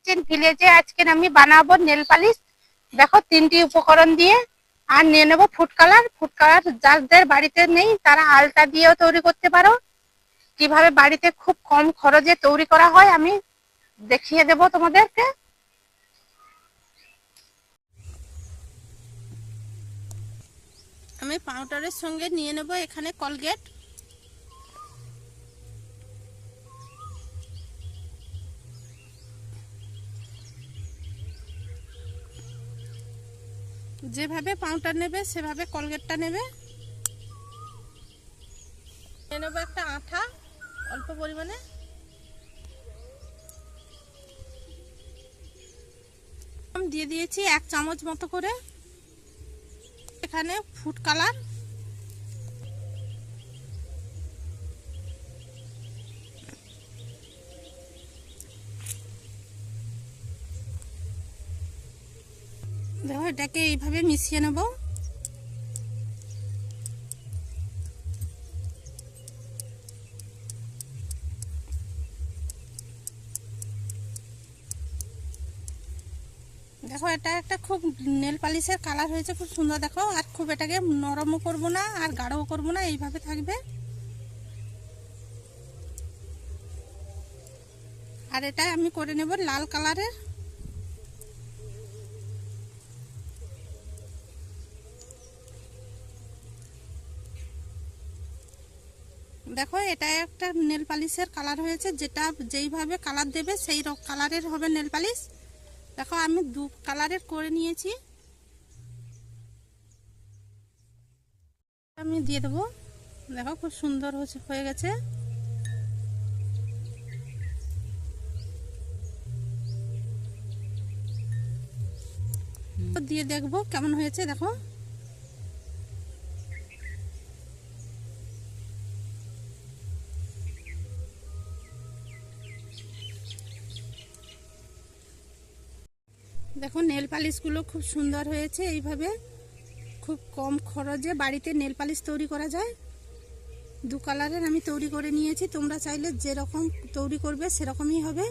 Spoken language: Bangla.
কিচেন ভিলেজে আজকে আমি বানাবো নেল পালিশ দেখো, তিনটি উপকরণ দিয়ে। আর নিয়ে নেব ফুড কালার ফুড কালার যাদের বাড়িতে নেই, তারা আলতা দিয়েও তৈরি করতে পারো। কীভাবে বাড়িতে খুব কম খরচে তৈরি করা হয়, আমি দেখিয়ে দেব তোমাদেরকে। আমি পাউডারের সঙ্গে নিয়ে নেব এখানে কলগেট যেভাবে পাউডার নেবে, সেভাবে কলগেটটা নেবে। নেব একটা আঠা, অল্প পরিমাণে। দিয়ে দিয়েছি এক চামচ মতো করে। এখানে ফুড কালার দেখো, এটাকে এইভাবে মিশিয়ে নেব। দেখো, এটা একটা খুব নেল পালিশের কালার হয়েছে, খুব সুন্দর। দেখো, আর খুব এটাকে নরমও করব না, আর গাঢ়ও করব না, এইভাবে থাকবে। আর এটা আমি করে নেব লাল কালারের। দেখো, এটা একটা নেল পালিশের কালার হয়েছে, যেটা যেইভাবে কালার দেবে, সেই কালারের হবে নেল পালিশ দেখো, আমি দু কালারের করে নিয়েছি। আমি দিয়ে দেবো। দেখো, খুব সুন্দর হয়ে গেছে। দিয়ে দেখব কেমন হয়েছে, দেখো। দেখো নেল পালিশগুলো খুব সুন্দর হয়েছে এইভাবে। খুব কম খরচে বাড়িতে নেল পালিশ তৈরি করা যায়। দু কালারের আমি তৈরি করে নিয়েছি, তোমরা চাইলে যেরকম তৈরি করবে সেরকমই হবে।